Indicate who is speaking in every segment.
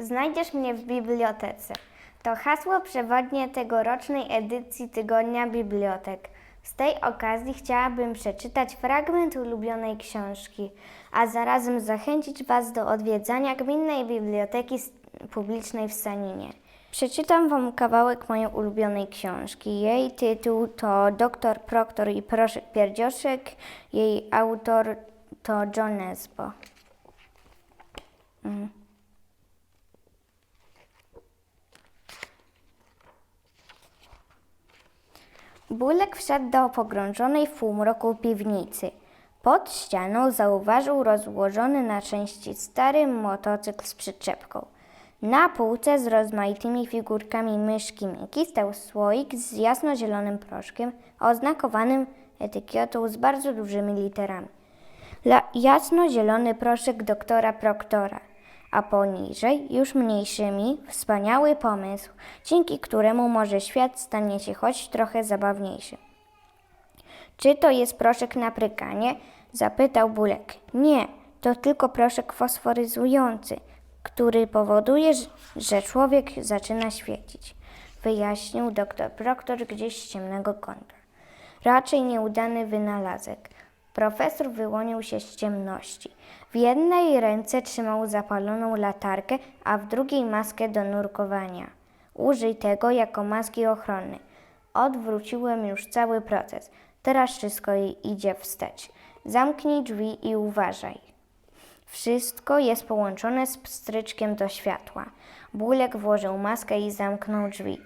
Speaker 1: Znajdziesz mnie w bibliotece. To hasło przewodnie tegorocznej edycji Tygodnia Bibliotek. Z tej okazji chciałabym przeczytać fragment ulubionej książki, a zarazem zachęcić Was do odwiedzania Gminnej Biblioteki Publicznej w Saninie. Przeczytam Wam kawałek mojej ulubionej książki. Jej tytuł to Doktor Proktor i Proszek Pierdzioszek. Jej autor to John Nesbo. Bulek wszedł do pogrążonej w półmroku piwnicy. Pod ścianą zauważył rozłożony na części stary motocykl z przyczepką. Na półce z rozmaitymi figurkami myszki Miki stał słoik z jasnozielonym proszkiem oznakowanym etykietą z bardzo dużymi literami. La, jasnozielony proszek doktora Proktora, a poniżej już mniejszymi wspaniały pomysł, dzięki któremu może świat stanie się choć trochę zabawniejszy. Czy to jest proszek na prykanie? Zapytał Bulek. Nie, to tylko proszek fosforyzujący, który powoduje, że człowiek zaczyna świecić. Wyjaśnił doktor Proktor gdzieś z ciemnego kąta. Raczej nieudany wynalazek. Profesor wyłonił się z ciemności. W jednej ręce trzymał zapaloną latarkę, a w drugiej maskę do nurkowania. Użyj tego jako maski ochronnej. Odwróciłem już cały proces. Teraz wszystko idzie wstecz. Zamknij drzwi i uważaj. Wszystko jest połączone z pstryczkiem do światła. Bulek włożył maskę i zamknął drzwi.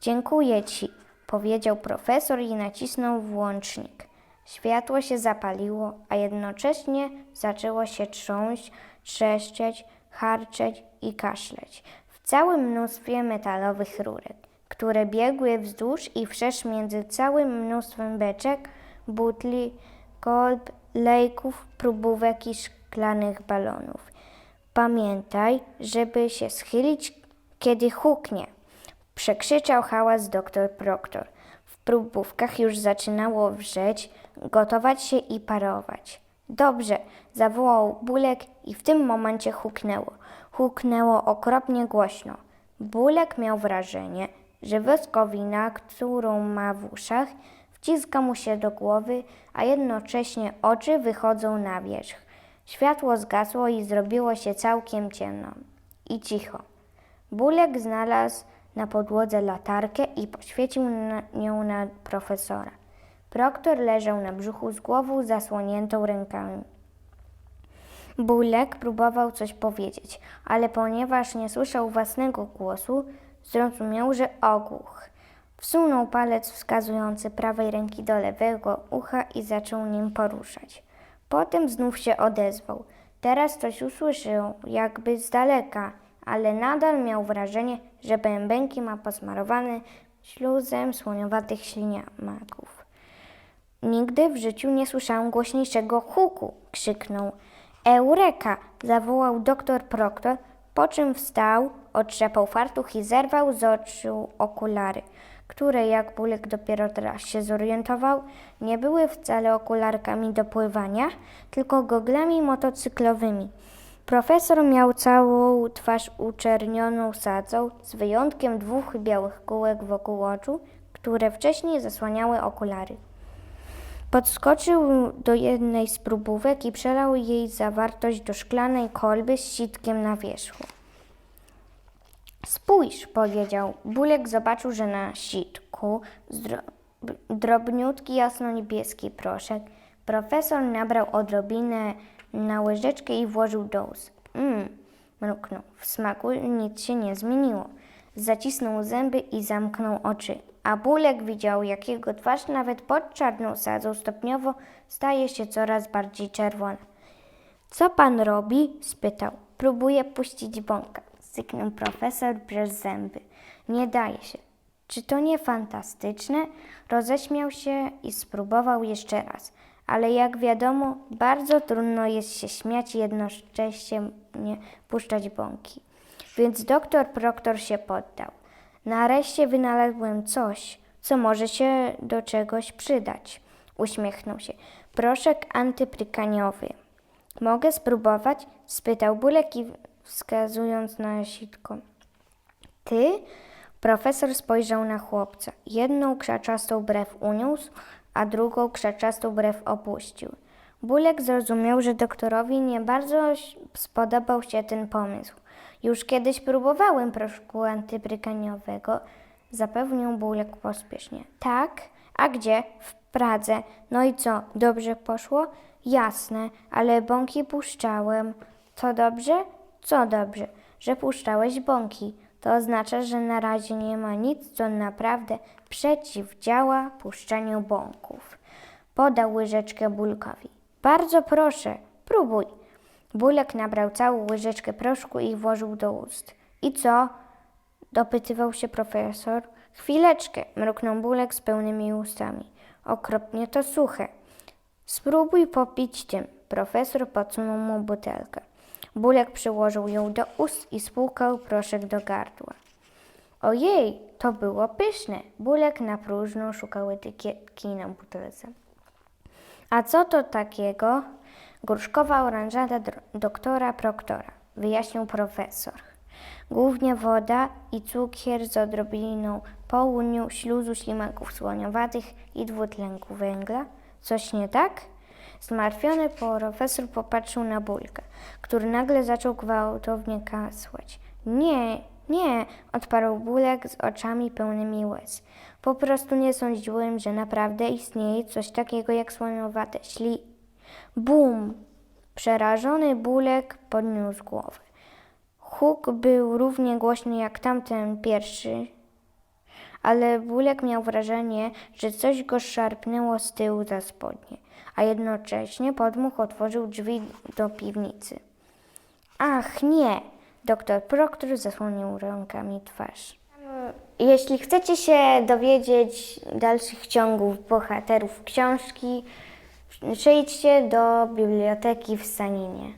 Speaker 1: Dziękuję ci, powiedział profesor i nacisnął włącznik. Światło się zapaliło, a jednocześnie zaczęło się trząść, trzeszczeć, harczeć i kaszleć w całym mnóstwie metalowych rurek, które biegły wzdłuż i wszerz między całym mnóstwem beczek, butli, kolb, lejków, próbówek i szklanych balonów. Pamiętaj, żeby się schylić, kiedy huknie. Przekrzyczał hałas doktor Proktor. W próbówkach już zaczynało wrzeć, gotować się i parować. Dobrze, zawołał Bulek i w tym momencie huknęło. Huknęło okropnie głośno. Bulek miał wrażenie, że woskowina, którą ma w uszach, wciska mu się do głowy, a jednocześnie oczy wychodzą na wierzch. Światło zgasło i zrobiło się całkiem ciemno. I cicho. Bulek znalazł na podłodze latarkę i poświecił nią na profesora. Proktor leżał na brzuchu z głową zasłoniętą rękami. Bulek próbował coś powiedzieć, ale ponieważ nie słyszał własnego głosu, zrozumiał, że ogłuch. Wsunął palec wskazujący prawej ręki do lewego ucha i zaczął nim poruszać. Potem znów się odezwał. Teraz coś usłyszał, jakby z daleka, ale nadal miał wrażenie, że bębenki ma posmarowane śluzem słoniowatych śliniaków. Nigdy w życiu nie słyszałam głośniejszego huku, krzyknął. Eureka! zawołał doktor Proktor, po czym wstał, otrzepał fartuch i zerwał z oczu okulary, które, jak Bulek dopiero teraz się zorientował, nie były wcale okularkami do pływania, tylko goglami motocyklowymi. Profesor miał całą twarz uczernioną sadzą, z wyjątkiem dwóch białych kółek wokół oczu, które wcześniej zasłaniały okulary. Podskoczył do jednej z próbówek i przelał jej zawartość do szklanej kolby z sitkiem na wierzchu. Spójrz, powiedział. Bulek zobaczył, że na sitku drobniutki jasno-niebieski proszek. Profesor nabrał odrobinę na łyżeczkę i włożył do ust. Mmm, mruknął. W smaku nic się nie zmieniło. Zacisnął zęby i zamknął oczy. A Bulek widział, jak jego twarz nawet pod czarną sadzą stopniowo staje się coraz bardziej czerwona. Co pan robi? spytał. Próbuję puścić bąka. Syknął profesor przez zęby. Nie daje się. Czy to nie fantastyczne? Roześmiał się i spróbował jeszcze raz. Ale jak wiadomo, bardzo trudno jest się śmiać i jednocześnie nie puszczać bąki. Więc doktor Proktor się poddał. Nareszcie wynalazłem coś, co może się do czegoś przydać. Uśmiechnął się. Proszek antyprykaniowy. Mogę spróbować? spytał Bulek i wskazując na sitko. Ty? Profesor spojrzał na chłopca. Jedną krzaczastą brew uniósł, a drugą krzaczastą brew opuścił. Bulek zrozumiał, że doktorowi nie bardzo spodobał się ten pomysł. Już kiedyś próbowałem proszku antyprykaniowego, zapewnił Bulek pospiesznie. Tak? A gdzie? W Pradze. No i co, dobrze poszło? Jasne, ale bąki puszczałem. To dobrze? Co dobrze? Że puszczałeś bąki. To oznacza, że na razie nie ma nic, co naprawdę przeciwdziała puszczaniu bąków. Podał łyżeczkę Bulkowi. Bardzo proszę, próbuj. Bulek nabrał całą łyżeczkę proszku i włożył do ust. I co? Dopytywał się profesor. Chwileczkę, mruknął Bulek z pełnymi ustami. Okropnie to suche. Spróbuj popić tym. Profesor podsunął mu butelkę. Bulek przyłożył ją do ust i spłukał proszek do gardła. Ojej, to było pyszne. Bulek na próżno szukał etykietki na butelce. A co to takiego? Gruszkowa oranżada doktora Proktora, wyjaśnił profesor. Głównie woda i cukier z odrobiną południu, śluzu ślimaków słoniowatych i dwutlenku węgla. Coś nie tak? Zmartwiony profesor popatrzył na Bulka, który nagle zaczął gwałtownie kasłać. Nie, nie, odparł Bulek z oczami pełnymi łez. Po prostu nie sądziłem, że naprawdę istnieje coś takiego jak słoniowate śli... Bum! Przerażony Bulek podniósł głowę. Huk był równie głośny jak tamten pierwszy, ale Bulek miał wrażenie, że coś go szarpnęło z tyłu za spodnie, a jednocześnie podmuch otworzył drzwi do piwnicy. Ach, nie! Doktor Proktor zasłonił rękami twarz. Jeśli chcecie się dowiedzieć dalszych ciągów bohaterów książki, przyjdźcie do biblioteki w Saninie.